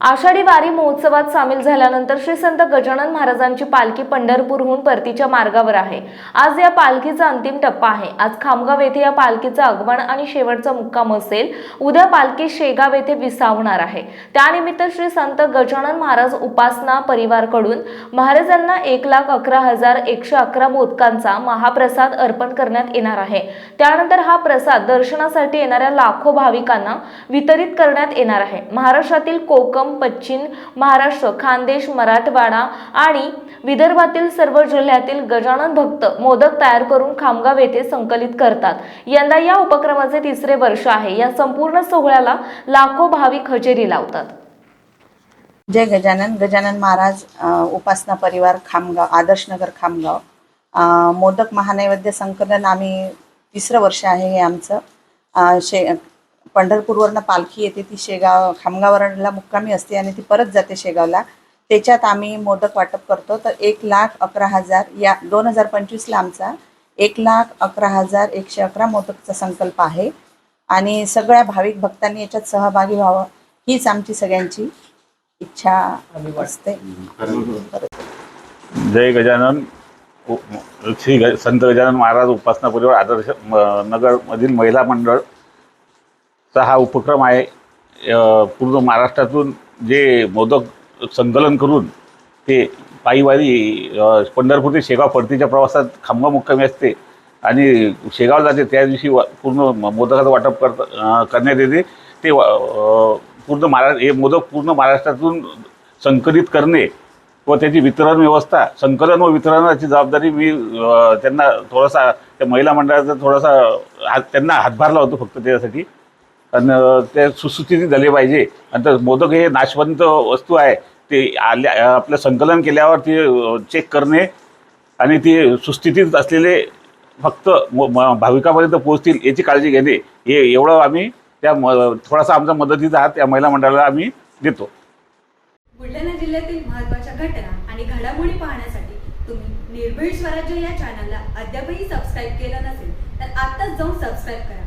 आषाढी वारी महोत्सवात सामील झाल्यानंतर श्री संत गजानन महाराजांची पालखी पंढरपूरहून परतीच्या मार्गावर आहे. आज या पालखीचा अंतिम टप्पा आहे. आज खामगाव येथे या पालखीचं आगमन आणि शेवटचा मुक्काम असेल. उद्या पालखी शेगाव येथे विसावणार आहे. त्यानिमित्त श्री संत गजानन महाराज उपासना परिवारकडून महाराजांना एक लाख अकरा हजार एकशे अकरा मोदकांचा महाप्रसाद अर्पण करण्यात येणार आहे. त्यानंतर हा प्रसाद दर्शनासाठी येणाऱ्या लाखो भाविकांना वितरित करण्यात येणार आहे. महाराष्ट्रातील कोकम पश्चिम महाराष्ट्र खानदेश मराठवाडा आणि विदर्भातील सर्व जिल्ह्यातील गजानन भक्त मोदक तयार करून खामगाव येथे संकलित करतात. यंदा या उपक्रमाचे तिसरे वर्ष आहे. या संपूर्ण सोहळ्याला लाखो भाविक हजेरी लावतात. जय गजानन. गजानन महाराज उपासना परिवार खामगाव आदर्शनगर खामगाव. मोदक महानैवेद्य संकलन आम्ही तिसरं वर्ष आहे हे आमचं. शे पंढरपूरवरनं पालखी येते ती शेगाव खामगावरला मुक्कामी असते आणि ती परत जाते शेगावला. त्याच्यात आम्ही मोदक वाटप करतो. तर एक लाख अकरा हजार या दोन हजार पंचवीसला आमचा एक लाख अकरा हजार एकशे अकरा मोदकचा संकल्प आहे. आणि सगळ्या भाविक भक्तांनी याच्यात सहभागी व्हावं हीच आमची सगळ्यांची इच्छा असते. जय गजानन. श्री संत गजानन महाराज उपासना परिवार आदर्श नगरमधील महिला चा हा उपक्रम आहे. पूर्ण महाराष्ट्रातून जे मोदक संकलन करून ते पायीवारी पंढरपूर ते शेगाव परतीच्या प्रवासात खांबा मुक्कामी असते आणि शेगाव जाते त्या दिवशी वा- पूर्ण मोदकाचं वाटप करत करण्यात येते. ते वा- पूर्ण महारा हे मोदक पूर्ण महाराष्ट्रातून संकलित करणे व त्याची वितरण व्यवस्था संकलन व वितरणाची जबाबदारी मी त्यांना थोडासा त्या महिला मंडळाचा थोडासा हात त्यांना हातभार लावतो फक्त त्याच्यासाठी आणि ते सुसूचित झाले पाहिजे. आणि तर मोदक हे नाशवंत वस्तू आहे. ते आल्या आपलं संकलन केल्यावर ते चेक करणे आणि ते सुस्थितीत असलेले फक्त भाविकापर्यंत पोहोचतील याची काळजी घेणे हे एवढं आम्ही त्या म थोडासा आमचा मदतीचा हात त्या महिला मंडळाला आम्ही देतो. बुलढाणा जिल्ह्यातील महत्त्वाच्या घटना आणि घडामोडी पाहण्यासाठी तुम्ही निर्भीड स्वराज्य या चॅनलला अद्यापही सबस्क्राईब केलं नसेल तर आत्ताच जाऊन सबस्क्राईब करा.